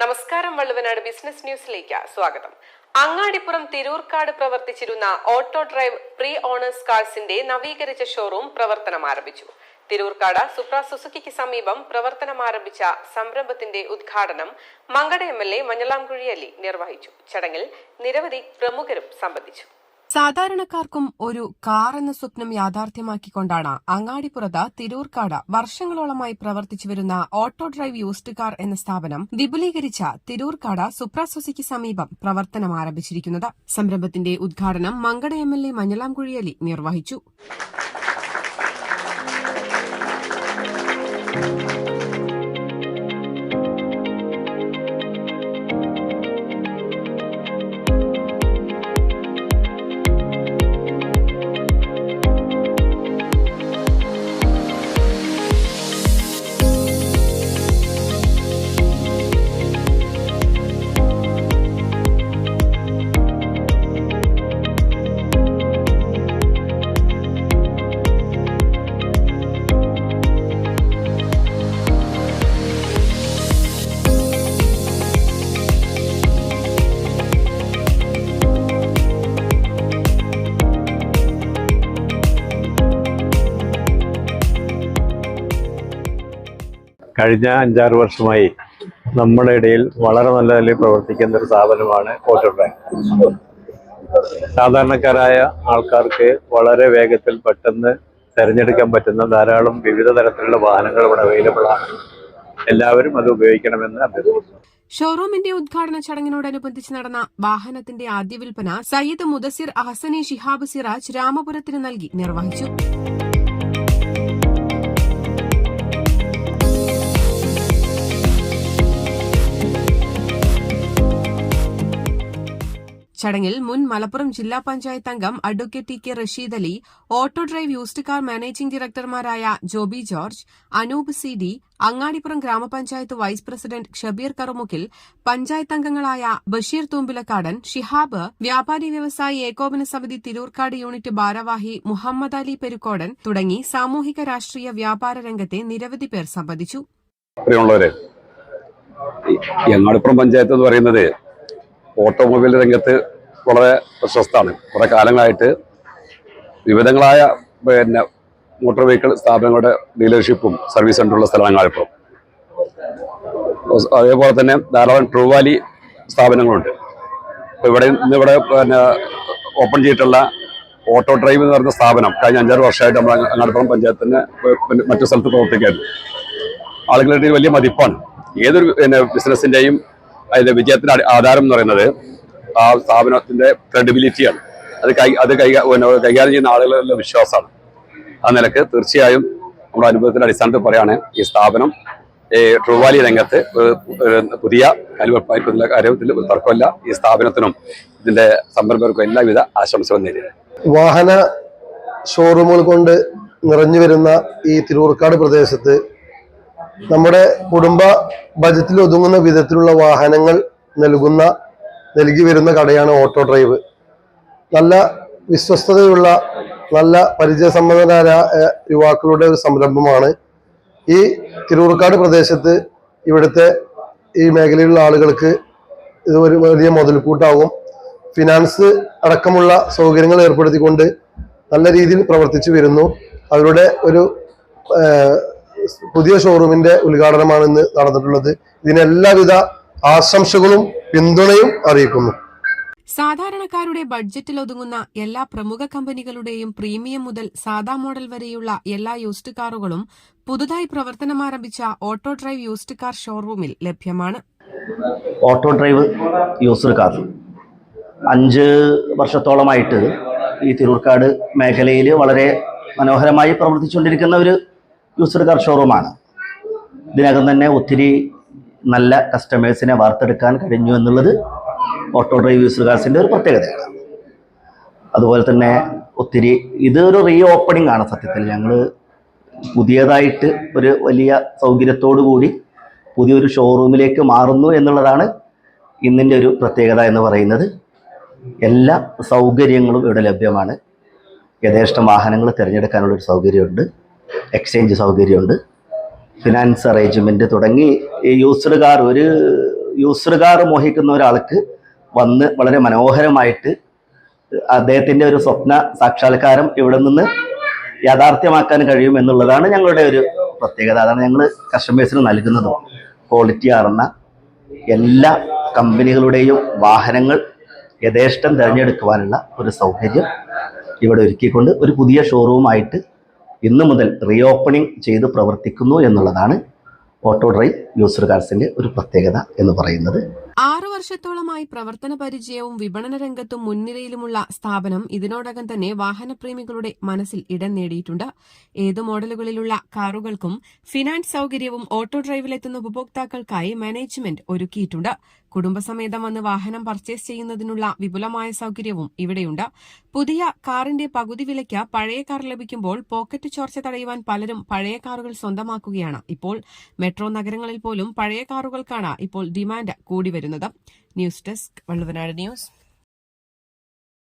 നമസ്കാരം വള്ളുവനാട് ബിസിനസ് ന്യൂസിലേക്ക് സ്വാഗതം. അങ്ങാടിപ്പുറം തിരൂർക്കാട് പ്രവർത്തിച്ചിരുന്ന ഓട്ടോ ഡ്രൈവ് പ്രീ ഓണേഴ്സ് കാർസിന്റെ നവീകരിച്ച ഷോറൂം പ്രവർത്തനം ആരംഭിച്ചു. തിരൂർക്കാട് സുപ്ര സുസുക്കിക്ക് സമീപം പ്രവർത്തനം ആരംഭിച്ച സംരംഭത്തിന്റെ ഉദ്ഘാടനം Mankada M L A Manjalamkuzhi Ali നിർവഹിച്ചു. ചടങ്ങിൽ നിരവധി പ്രമുഖരും സംബന്ധിച്ചു. സാധാരണക്കാർക്കും ഒരു കാർ എന്ന സ്വപ്നം യാഥാർത്ഥ്യമാക്കിക്കൊണ്ടാണ് അങ്ങാടിപ്പുറത്ത് തിരൂർക്കാട് വർഷങ്ങളോളമായി പ്രവർത്തിച്ചു വരുന്ന ഓട്ടോ ഡ്രൈവ് യൂസ്ഡ് കാർ എന്ന സ്ഥാപനം വിപുലീകരിച്ച തിരൂർക്കാട് സുപ്രാസൊസിക്ക് സമീപം പ്രവർത്തനം ആരംഭിച്ചിരിക്കുന്നത്. സംരംഭത്തിന്റെ ഉദ്ഘാടനം Mankada M L A Manjalamkuzhi Ali നിർവഹിച്ചു. കഴിഞ്ഞ അഞ്ചാറ് വർഷമായി നമ്മുടെ ഇടയിൽ വളരെ നല്ല നിലയിൽ പ്രവർത്തിക്കുന്ന ഒരു സ്ഥാപനമാണ് ഓട്ടോ ബാങ്ക്. സാധാരണക്കാരായ ആൾക്കാർക്ക് വളരെ വേഗത്തിൽ പെട്ടെന്ന് തിരഞ്ഞെടുക്കാൻ പറ്റുന്ന ധാരാളം വിവിധ തരത്തിലുള്ള വാഹനങ്ങൾ ഇവിടെ അവൈലബിൾ ആണ്. എല്ലാവരും അത് ഉപയോഗിക്കണമെന്ന് അഭ്യർത്ഥിക്കുന്നു. ഷോറൂമിന്റെ ഉദ്ഘാടന ചടങ്ങിനോടനുബന്ധിച്ച് നടന്ന വാഹനത്തിന്റെ ആദ്യ വിൽപ്പന സയ്യിദ് മുദസിർ അഹസനി ഷിഹാബ് സിറാജ് രാമപുരത്തിന് നൽകി നിർവഹിച്ചു. ചടങ്ങിൽ മുൻ മലപ്പുറം ജില്ലാ പഞ്ചായത്ത് അംഗം advocate T K Rasheed Ali auto drive used car managing ഡയറക്ടർമാരായ Joby George Anoop C D Angadipuram ഗ്രാമപഞ്ചായത്ത് വൈസ് പ്രസിഡന്റ് ഷബീർ കറുമുക്കിൽ പഞ്ചായത്ത് അംഗങ്ങളായ ബഷീർ തൂമ്പിലക്കാടൻ ഷിഹാബ് വ്യാപാരി വ്യവസായി ഏകോപന സമിതി തിരൂർക്കാട് യൂണിറ്റ് ഭാരവാഹി മുഹമ്മദ് അലി പെരുക്കോടൻ തുടങ്ങി സാമൂഹിക രാഷ്ട്രീയ വ്യാപാര രംഗത്തെ നിരവധി പേർ സംബന്ധിച്ചു. അങ്ങാടിപ്പുറം പഞ്ചായത്ത് എന്ന് പറയുന്നത് ഓട്ടോമൊബൈൽ രംഗത്ത് വളരെ പ്രശസ്തമാണ്. കുറെ കാലങ്ങളായിട്ട് വിവിധങ്ങളായ പിന്നെ മോട്ടോർ വെഹിക്കിൾ സ്ഥാപനങ്ങളുടെ ഡീലർഷിപ്പും സർവീസ് സെന്ററുള്ള സ്ഥലങ്ങളാണ് ഇപ്പോൾ. അതേപോലെ തന്നെ ധാരാളം ട്രൂ വാലി സ്ഥാപനങ്ങളുണ്ട്. അപ്പോൾ ഇവിടെ ഇന്ന് ഇവിടെ പിന്നെ ഓപ്പൺ ചെയ്തിട്ടുള്ള ഓട്ടോ ഡ്രൈവ് എന്ന് പറയുന്ന സ്ഥാപനം കഴിഞ്ഞ അഞ്ചാറ് വർഷമായിട്ട് നമ്മൾ അങ്ങാടിപ്പുറം പഞ്ചായത്തിന് മറ്റു സ്ഥലത്ത് പ്രവർത്തിക്കായിരുന്നു ആളുകളുടെ വലിയ മതിപ്പാണ്. ഏതൊരു പിന്നെ ബിസിനസിന്റെയും അതിന്റെ വിജയത്തിന്റെ ആധാരം എന്ന് പറയുന്നത് ആ സ്ഥാപനത്തിന്റെ ക്രെഡിബിലിറ്റിയാണ് അത് കൈ അത് കൈ കൈകാര്യം ചെയ്യുന്ന ആളുകളുടെ വിശ്വാസമാണ്. ആ നിലയ്ക്ക് തീർച്ചയായും നമ്മുടെ അനുഭവത്തിന്റെ അടിസ്ഥാനത്തിൽ പറയാണ് ഈ സ്ഥാപനം ഈ ട്രൂവാലി രംഗത്ത് പുതിയ കലുവപ്പായ്പ കാര്യത്തിൽ തർക്കമില്ല. ഈ സ്ഥാപനത്തിനും ഇതിന്റെ സംരംഭകർക്കും എല്ലാവിധ ആശംസകളും നേരിടും വാഹന ഷോറൂമുകൾ കൊണ്ട് നിറഞ്ഞു വരുന്ന ഈ തിരൂർക്കാട് പ്രദേശത്ത് നമ്മുടെ കുടുംബ ബജറ്റിൽ ഒതുങ്ങുന്ന വിധത്തിലുള്ള വാഹനങ്ങൾ നൽകുന്ന നൽകി വരുന്ന കടയാണ് ഓട്ടോ ഡ്രൈവ്. നല്ല വിശ്വസ്തതയുള്ള നല്ല പരിചയസമ്പന്നരായ യുവാക്കളുടെ ഒരു സംരംഭമാണ്. ഈ തിരൂർക്കാട് പ്രദേശത്ത് ഇവിടുത്തെ ഈ മേഖലയിലുള്ള ആളുകൾക്ക് ഇത് ഒരു വലിയ മുതൽക്കൂട്ടാവും ഫിനാൻസ് അടക്കമുള്ള സൗകര്യങ്ങൾ ഏർപ്പെടുത്തിക്കൊണ്ട് നല്ല രീതിയിൽ പ്രവർത്തിച്ചു വരുന്നു. അവരുടെ ഒരു പുതിയ ഷോറൂമിന്റെ ഉദ്ഘാടനമാണ് ഇന്ന് നടന്നിട്ടുള്ളത് ഇതിനെല്ലാവിധ ആശംസകളും പിന്തുണയും അറിയിക്കുന്നു. സാധാരണക്കാരുടെ ബഡ്ജറ്റിൽ ഒതുങ്ങുന്ന എല്ലാ പ്രമുഖ കമ്പനികളുടെയും പ്രീമിയം മുതൽ സാധാ മോഡൽ വരെയുള്ള എല്ലാ യൂസ്ഡ് കാറുകളും പുതുതായി പ്രവർത്തനമാരംഭിച്ച ഓട്ടോ ഡ്രൈവ് യൂസ്ഡ് കാർ ഷോറൂമിൽ ലഭ്യമാണ്. Auto drive used car. അഞ്ച് വർഷത്തോളമായിട്ട് ഈ തിരൂർക്കാട് മേഖലയിൽ വളരെ മനോഹരമായി പ്രവർത്തിച്ചുകൊണ്ടിരിക്കുന്ന ഒരു യൂസർ കാർ ഷോറൂമാണ്. ഇതിനകം തന്നെ ഒത്തിരി നല്ല കസ്റ്റമേഴ്സിനെ വാർത്തെടുക്കാൻ കഴിഞ്ഞു എന്നുള്ളത് ഓട്ടോ ഡ്രൈവ് യൂസ്ഡ് കാർസിന്റെ ഒരു പ്രത്യേകതയാണ്. അതുപോലെ തന്നെ ഒത്തിരി ഇതൊരു റീ ഓപ്പണിംഗ് ആണ് സത്യത്തിൽ. ഞങ്ങൾ പുതിയതായിട്ട് ഒരു വലിയ സൗകര്യത്തോടു കൂടി പുതിയൊരു ഷോറൂമിലേക്ക് മാറുന്നു എന്നുള്ളതാണ് ഇന്നിന്റെ ഒരു പ്രത്യേകത എന്ന് പറയുന്നത്. എല്ലാ സൗകര്യങ്ങളും ഇവിടെ ലഭ്യമാണ്. യഥേഷ്ടം വാഹനങ്ങൾ തിരഞ്ഞെടുക്കാനുള്ളൊരു സൗകര്യമുണ്ട്. എക്സ്ചേഞ്ച് സൗകര്യമുണ്ട്. ഫിനാൻസ് അറേഞ്ച്മെന്റ് തുടങ്ങി ഈ യൂസ്ഡ് കാർ ഒരു യൂസർ കാർ മോഹിക്കുന്ന ഒരാൾക്ക് വന്ന് വളരെ മനോഹരമായിട്ട് അദ്ദേഹത്തിന്റെ ഒരു സ്വപ്ന സാക്ഷാത്കാരം ഇവിടെ നിന്ന് യാഥാർത്ഥ്യമാക്കാൻ കഴിയും എന്നുള്ളതാണ് ഞങ്ങളുടെ ഒരു പ്രത്യേകത. അതാണ് ഞങ്ങൾ കസ്റ്റമേഴ്സിന് നൽകുന്നതും. ക്വാളിറ്റി ആർന്ന എല്ലാ കമ്പനികളുടെയും വാഹനങ്ങൾ യഥേഷ്ടം തിരഞ്ഞെടുക്കുവാനുള്ള ഒരു സൗകര്യം ഇവിടെ ഒരുക്കിക്കൊണ്ട് ഒരു പുതിയ ഷോറൂമായിട്ട് ഇന്നു മുതൽ റീഓപ്പണിംഗ് ചെയ്ത് പ്രവർത്തിക്കുന്നു എന്നുള്ളതാണ് ഓട്ടോ ഡ്രൈവ് യൂസർ കാർസിന്റെ ഒരു പ്രത്യേകത എന്ന് പറയുന്നത്. ആറു വർഷത്തോളമായി പ്രവർത്തന പരിചയവും വിപണന രംഗത്തും മുൻനിരയിലുമുള്ള സ്ഥാപനം ഇതിനോടകം തന്നെ വാഹനപ്രേമികളുടെ മനസ്സിൽ ഇടം നേടിയിട്ടുണ്ട്. ഏത് മോഡലുകളിലുള്ള കാറുകൾക്കും ഫിനാൻസ് സൌകര്യവും ഓട്ടോ ഡ്രൈവിലെത്തുന്ന ഉപഭോക്താക്കൾക്കായി മാനേജ്മെന്റ് ഒരുക്കിയിട്ടുണ്ട്. കുടുംബസമേതം വന്ന് വാഹനം പർച്ചേസ് ചെയ്യുന്നതിനുള്ള വിപുലമായ സൗകര്യവും ഇവിടെയുണ്ട്. പുതിയ കാറിന്റെ പകുതി വിലയ്ക്ക് പഴയ കാർ ലഭിക്കുമ്പോൾ പോക്കറ്റ് ചോർച്ച തടയുവാൻ പലരും പഴയ കാറുകൾ സ്വന്തമാക്കുകയാണ്. ഇപ്പോൾ മെട്രോ നഗരങ്ങളിൽ പോലും പഴയ കാറുകൾക്കാണ് ഇപ്പോൾ ഡിമാൻഡ് കൂടി വരുന്നത്. News desk Valluvanad news.